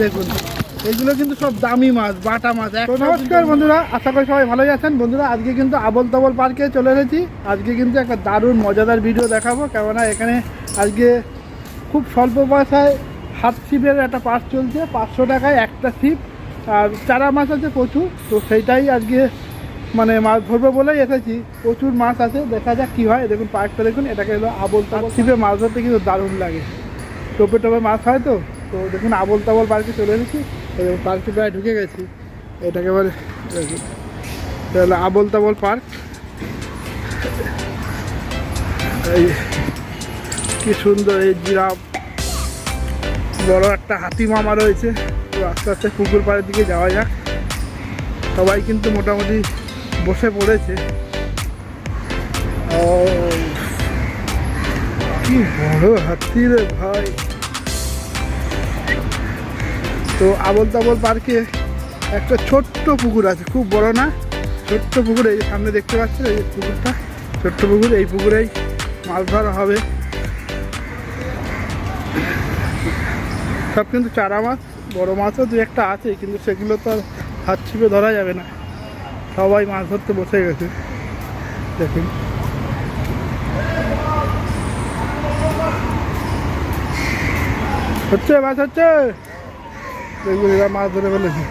দেখুন এগুলো কিন্তু সব দামি মাছ বাটা মাছ তো নমস্কার বন্ধুরা আশা করি সবাই ভালোই আছেন। বন্ধুরা আজকে কিন্তু আবল তাবল পার্কে চলে এসেছি। আজকে কিন্তু একটা দারুণ মজাদার ভিডিও দেখাবো। কেননা এখানে আজকে খুব স্বল্প পয়সায় হাত ছিপের একটা পাস চলছে পাঁচশো টাকায় একটা ছিপ আর চারা মাছ আছে প্রচুর তো সেইটাই আজকে মানে মাছ ধরবো বলেই এসেছি। প্রচুর মাছ আছে দেখা যাক কী হয়। দেখুন পার্কটা দেখুন এটাকে হলো আবল তাবল ছিপে মাছ ধরতে কিন্তু দারুণ লাগে। টোপে টোপে মাছ হয় তো? তো দেখুন আবল তাবল পার্কে চলে এসেছি। পার্কে প্রায় ঢুকে গেছি। এটাকে দেখুন আবল তাবল পার্ক। এই কি সুন্দর এই জিরাফ। বড় একটা হাতি মামা রয়েছে। তো আস্তে আস্তে পুকুর পাড়ের দিকে যাওয়া যাক। সবাই কিন্তু মোটামুটি বসে পড়েছে। কি বড় হাতি রে ভাই। তো আবল তাবল পার্কে একটা ছোট্ট পুকুর আছে, খুব বড় না, ছোট্ট পুকুর, এই সামনে দেখতে পাচ্ছেন, এই পুকুরটা, ছোট্ট পুকুর, এই পুকুরেই মাছ ধরা হবে। সব কিন্তু চারা মাছ, বড় মাছও দু একটা আছে কিন্তু সেগুলো তো আর হাত ছিপে ধরা যাবে না। সবাই মাছ ধরতে বসে গেছে। দেখুন। হচ্ছে, মাছ হচ্ছে? এরা মাছ ধরে ফেলেছে।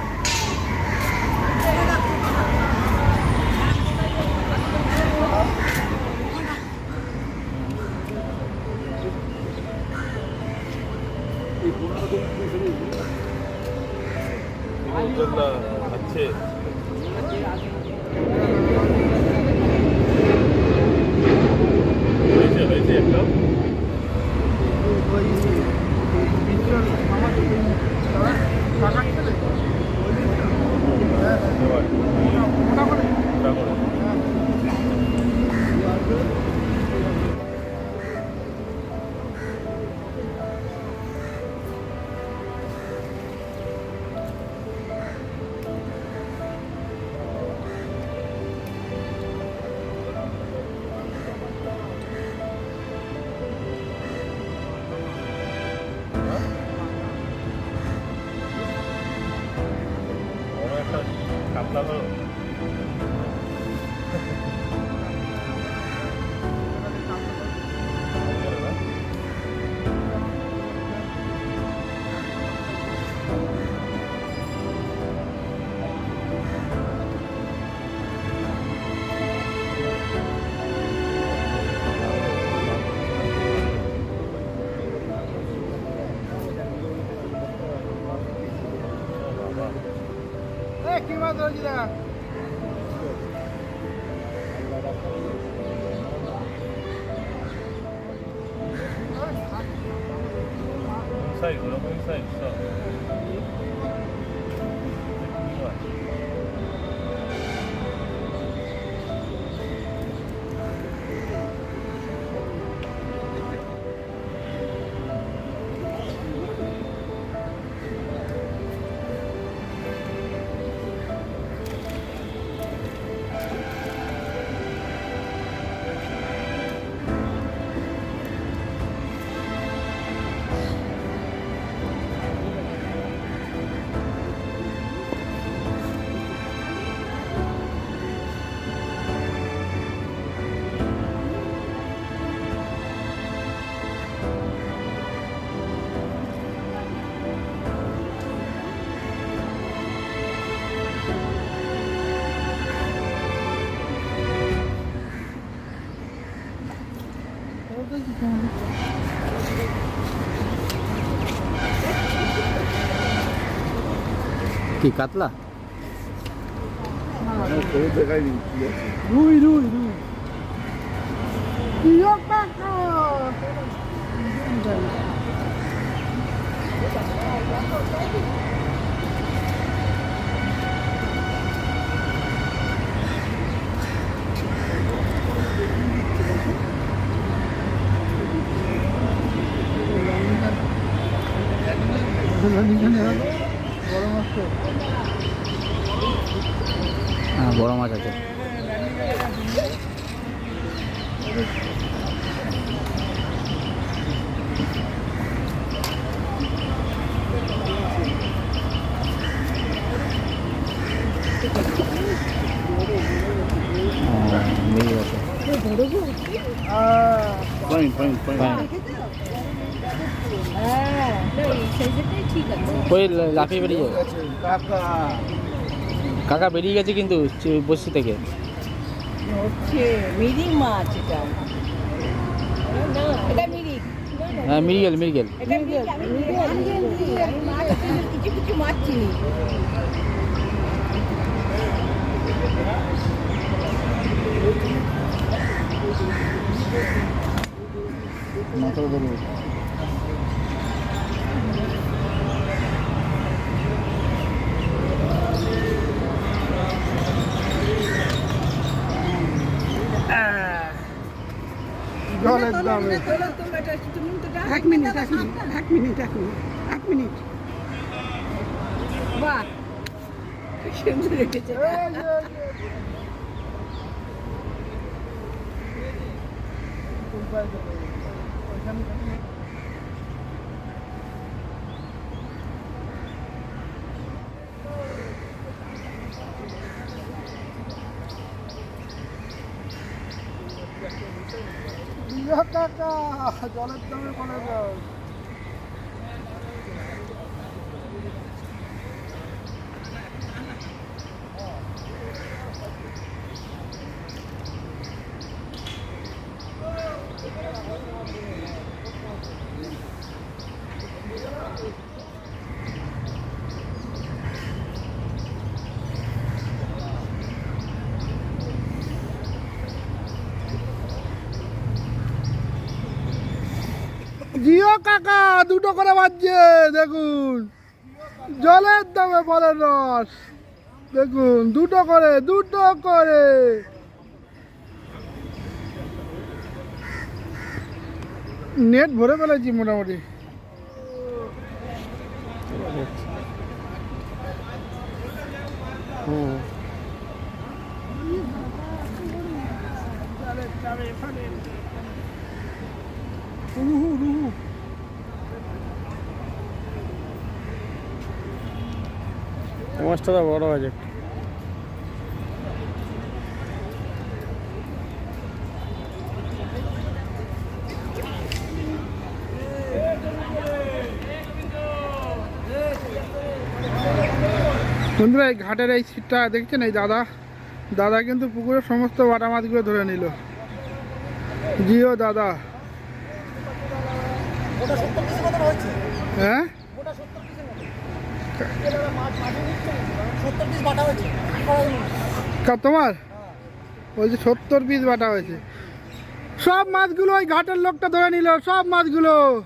আছে হয়েছে Parker? বড় একটা কাতলা ধরো কি মাছ ধরেছি দেখা সাইজ ওরকম সাইজ সব কি কাতলা রুই রুই রুই ইয়ো কাকা বড় মাছ তো হ্যাঁ বড় মাছ আছে Fine, fine, ওই লাফিয়ে বেরিয়ে কাকা। বেরিয়ে গেছে কিন্তু চে- থেকে। হচ্ছে মিরিং মাছ এটা। না এটা মিরিং হ্যাঁ মিরিগেল মিরিগেল। এটা মিরিং আমি মিরিং আমি মাছ চিনি, কিছু কিছু মাছ চিনি মাথা ধরে জলের দামে এক মিনিট এক মিনিট এক মিনিট এক মিনিট এক মিনিট। বাহ। সুন্দর রেখেছে ইয়া কাকা জলের দামে বলে কাকা দুটো করে বাজছে দেখুন। জলের দামে বলে রস। দেখুন দুটো করে দুটো করে। নেট ভরে ফেলেছি মোটামুটি। রুহু রুহু। মাছটা বড় আছে বন্ধুরা, এই ঘাটের এই সিটটা দেখছেন? এই দাদা দাদা কিন্তু পুকুরের সমস্ত বাটা মাছগুলো ধরে নিল। জিও দাদা। হ্যাঁ? কা- তোমার? বলছি সত্তর পিস বাটা হয়েছে। সব মাছগুলো ওই ঘাটের লোকটা ধরে নিল সব মাছগুলো।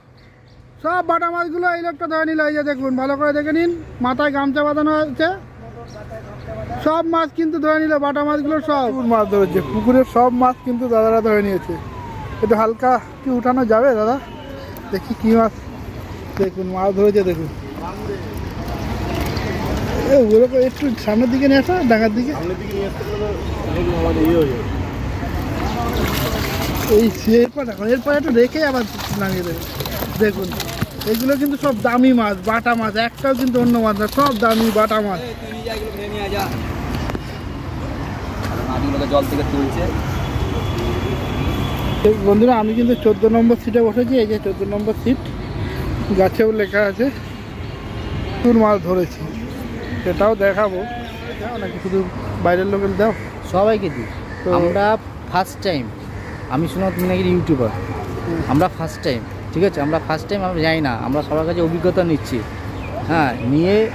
সব বাটা মাছগুলো এই লোকটা ধরে নিল এই যে দেখুন ভালো করে দেখে নিন মাথায় গামছা বাঁধানো হয়েছে। সব মাছ কিন্তু ধরে নিল বাটা মাছগুলো সব। মাছ ধরেছে পুকুরের সব মাছ কিন্তু দাদারা ধরে নিয়েছে। একটু হালকা কি উঠানো যাবে দাদা? দেখি কি মাছ। দেখুন মাছ ধরেছে দেখুন। ওগুলো একটু সামনের দিকে নিয়ে আসো ডাঙার দিকে। এই এরপর এখন এরপর একটু রেখে আবার নামিয়ে দেবে। দেখুন, এগুলো কিন্তু সব দামি মাছ, বাটা মাছ, একটাও কিন্তু অন্য মাছ না, সব দামি বাটা মাছ। জল বন্ধুরা, আমি কিন্তু চোদ্দ নম্বর সিটে বসেছি, এই যে চোদ্দ নম্বর সিট গাছেও লেখা আছে প্রচুর মাছ ধরেছি। সেটাও দেখাবো। নাকি শুধু বাইরের লোকের দাও। সবাইকে দিই। তো- আমরা ফার্স্ট টাইম আমি শুনলাম তুমি নাকি ইউটিউবার আমরা ফার্স্ট টাইম ঠিক আছে? আমরা ফার্স্ট টাইম আমরা যাই না আমরা সবার কাছে অভিজ্ঞতা নিচ্ছি। হ্যাঁ নিয়ে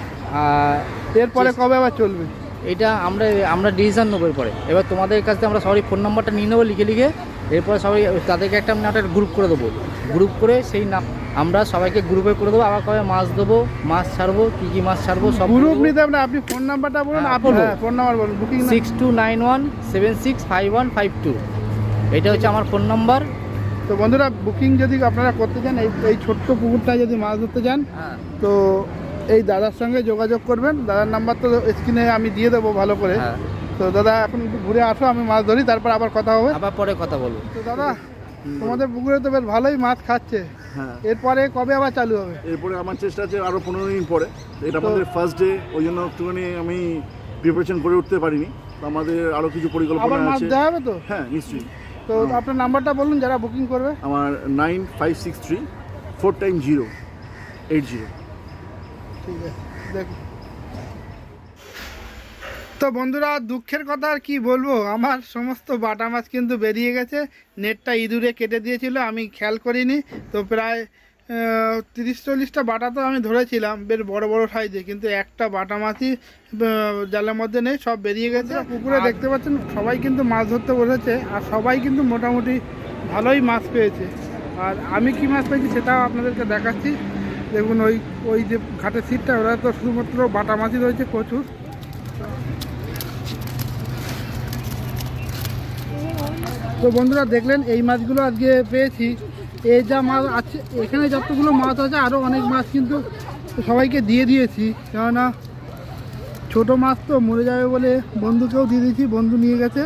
এরপরে কবে আবার চলবে? এটা আমরা আমরা ডিসিশন নেব এরপরে। এবার তোমাদের কাছ থেকে আমরা সবারই ফোন নাম্বারটা নিয়ে নেব লিখে লিখে এরপরে সবাই তাদেরকে একটা আমরা একটা গ্রুপ করে দেবো। গ্রুপ করে সেই নাম আমরা সবাইকে গ্রুপে করে দেবো আবার কবে মাছ দেবো মাছ ছাড়বো কী কী মাছ ছাড়বো সব গ্রুপ নিতে হবে আপনি ফোন নাম্বারটা বলুন আপনি হ্যাঁ ফোন নাম্বার বলুন booking six two nine one seven six five one five two এটা হচ্ছে আমার ফোন নাম্বার তো বন্ধুরা বুকিং যদি আপনারা করতে চান এই এই ছোট্ট পুকুরটায় যদি মাছ ধরতে চান হ্যাঁ। তো এই দাদার সঙ্গে যোগাযোগ করবেন। দাদার নাম্বার তো স্ক্রিনে আমি দিয়ে দেবো ভালো করে। হ্যাঁ। তো দাদা এখন ঘুরে আসো আমি মাছ ধরি তারপর আবার কথা হবে। আবার পরে কথা বলব। তো দাদা তোমাদের পুকুরে তো বেশ ভালোই মাছ খাচ্ছে। এরপরে কবে আবার চালু হবে? এরপরে আমার চেষ্টা আছে আরও পনেরো দিন পরে। এটা আমাদের ফার্স্ট ডে ওই জন্য একটুখানি আমি প্রিপারেশন করে উঠতে পারিনি। তো আমাদের আরও কিছু পরিকল্পনা আছে। দেওয়া হবে তো? হ্যাঁ নিশ্চয়ই। তো তো আপনার নাম্বারটা বলুন যারা বুকিং করবে। আমার nine five six three four time zero eight zero ঠিক আছে দেখুন তো বন্ধুরা দুঃখের কথা আর কি বলব? আমার সমস্ত বাটা মাছ কিন্তু বেরিয়ে গেছে। নেটটা ইঁদুরে কেটে দিয়েছিল আমি খেয়াল করিনি। তো প্রায় তিরিশ চল্লিশটা বাটা তো আমি ধরেছিলাম বেশ বড় বড় সাইজে কিন্তু একটা বাটা মাছই জালের মধ্যে নেই সব বেরিয়ে গেছে। পুকুরে দেখতে পাচ্ছেন সবাই কিন্তু মাছ ধরতে বসেছে আর সবাই কিন্তু মোটামুটি ভালোই মাছ পেয়েছে। আর আমি কি মাছ পেয়েছি সেটাও আপনাদেরকে দেখাচ্ছি। দেখুন ওই ওই যে ঘাটের সিটটা ওরা তো শুধুমাত্র বাটা মাছই রয়েছে প্রচুর। তো বন্ধুরা দেখলেন, এই মাছগুলো আজকে পেয়েছি। এই যা মাছ আছে, এখানে যতগুলো মাছ আছে আরও অনেক মাছ কিন্তু সবাইকে দিয়ে দিয়েছি। কেননা ছোটো মাছ তো মরে যাবে বলে বন্ধুকেও দিয়ে দিয়েছি, বন্ধু নিয়ে গেছে।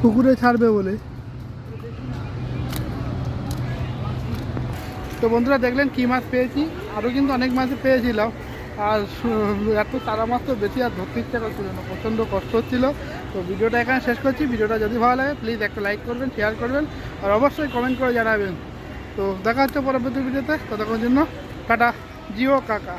পুকুরে ছাড়বে বলে। তো বন্ধুরা দেখলেন কী মাছ পেয়েছি আরও কিন্তু অনেক মাছ পেয়েছিলাম। আর এত তারা মাছ তো বেশি আর ধরতে ইচ্ছা করছিল না, প্রচণ্ড কষ্ট হচ্ছিল। তো ভিডিওটা এখানে শেষ করছি। ভিডিওটা যদি ভালো লাগে প্লিজ একটা লাইক করবেন শেয়ার করবেন, আর অবশ্যই কমেন্ট করে জানাবেন। তো দেখা হচ্ছে পরবর্তী ভিডিওতে। ততক্ষণ জন্য টাটা, জিও কাকা।